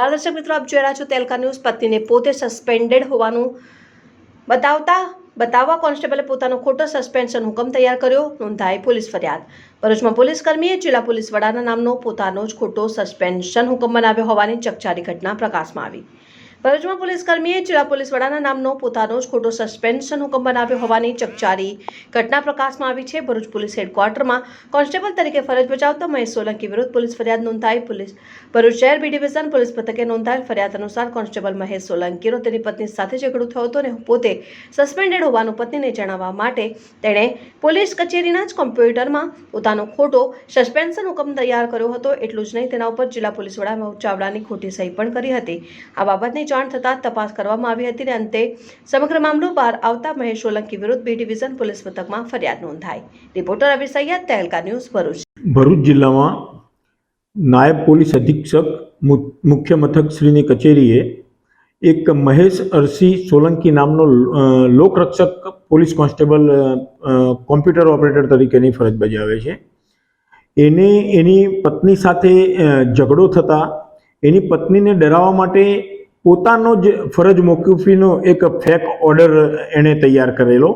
દર્શક મિત્રો, આપ જોઈ રહ્યા છો તેલકા ન્યૂઝ. પત્નીને પોતે સસ્પેન્ડેડ હોવાનું બતાવતા, બતાવવા કોન્સ્ટેબલે પોતાનો ખોટો સસ્પેન્શન હુકમ તૈયાર કર્યો. નોંધાઈ પોલીસ ફરિયાદ. ભરૂચમાં પોલીસ કર્મીએ જિલ્લા પોલીસ વડાના નામનો પોતાનો જ ખોટો સસ્પેન્શન હુકમ બનાવ્યો હોવાની ચકચારી ઘટના પ્રકાશમાં આવી. ભરૂચમાં પોલીસ કર્મીએ જિલ્લા પોલીસ વડાના નામનો પોતાનો જ ખોટો સસ્પેન્શન હુકમ બનાવ્યો હોવાની ચકચારી. ઘટના પ્રકાશમાં આવી છે. ભરૂચ પોલીસ હેડક્વાર્ટરમાં કોન્સ્ટેબલ તરીકે ફરજ બજાવતા મહેશ સોલંકી વિરુદ્ધ પોલીસ ફરિયાદ નોંધાઈ. પોલીસ ભરૂચ શહેર બી ડિવિઝન પોલીસ મથકે નોંધાયેલ ફરિયાદ અનુસાર કોન્સ્ટેબલ મહેશ સોલંકીનો તેની પત્ની સાથે ઝઘડો થયો હતો અને પોતે સસ્પેન્ડેડ હોવાનું પત્નીને જણાવવા માટે તેણે પોલીસ કચેરીના જ કોમ્પ્યુટરમાં પોતાનો ખોટો સસ્પેન્શન હુકમ તૈયાર કર્યો હતો. એટલું જ નહીં, તેના ઉપર જિલ્લા પોલીસ વડા ચાવડાની ખોટી સહી પણ કરી હતી. આ બાબતની જાણ થતાં તપાસ કરવામાં આવી હતી અને અંતે સમગ્ર મામલો બહાર આવતા મહેશ સોલંકી વિરુદ્ધ બી ડિવિઝન પોલીસ મથકમાં ફરિયાદ નોંધાઈ. Reporter Abhi Saiyed, Tehelka news Bharuch. Bharuch જિલ્લામાં નાયબ પોલીસ અધિક્ષક મુખ્ય મથક શ્રીની કચેરીએ એક મહેશ અરસી સોલંકી નામનો લોકરક્ષક પોલીસ કોન્સ્ટેબલ કોમ્પ્યુટર ઓપરેટર તરીકેની ફરજ બજાવે છે. એને, એની પત્ની સાથે ઝઘડો થતાં એની પત્નીને ડરાવવા માટે પોતાનો જ ફરજ મોકૂફીનો એક ફેક ઓર્ડર એણે તૈયાર કરેલો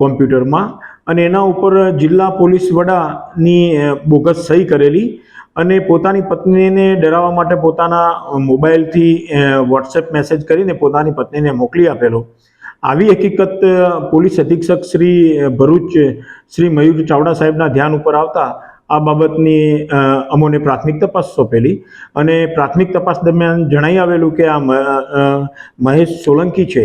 કોમ્પ્યુટરમાં. અને એના ઉપર જિલ્લા પોલીસ વડાની બોગસ સહી કરેલી અને પોતાની પત્નીને ડરાવવા માટે પોતાના મોબાઈલથી વોટ્સએપ મેસેજ કરીને પોતાની પત્નીને મોકલી આપેલો. આવી હકીકત પોલીસ અધિક્ષક શ્રી ભરૂચ, શ્રી મયુર ચાવડા સાહેબના ધ્યાન ઉપર આવતા આ બાબતની અમોને પ્રાથમિક તપાસ સોંપેલી અને પ્રાથમિક તપાસ દરમિયાન જણાઈ આવેલું કે આ મહેશ સોલંકી છે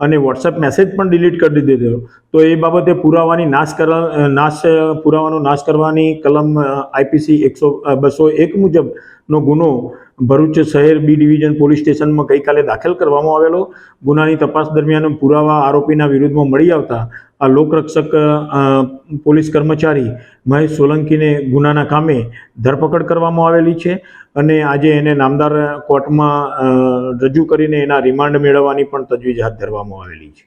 અને વોટ્સએપ મેસેજ પણ ડિલીટ કરી દીધો તો એ બાબતે પુરાવાની નાશ કરવા નાશ, પુરાવાનો નાશ કરવાની કલમ આઈપીસી એકસો બસો એક મુજબનો ગુનો ભરૂચ શહેર બી ડિવિઝન પોલીસ સ્ટેશનમાં ગઈકાલે દાખલ કરવામાં આવેલો. ગુનાની તપાસ દરમિયાન પુરાવા આરોપીના વિરુદ્ધમાં મળી આવતા આ લોકરક્ષક પોલીસ કર્મચારી મહેશ સોલંકીને ગુનાના કામે ધરપકડ કરવામાં આવેલી છે અને આજે એને નામદાર કોર્ટમાં રજૂ કરીને એના રિમાન્ડ મેળવવાની પણ તજવીજ હાથ ધરવામાં આવેલી છે.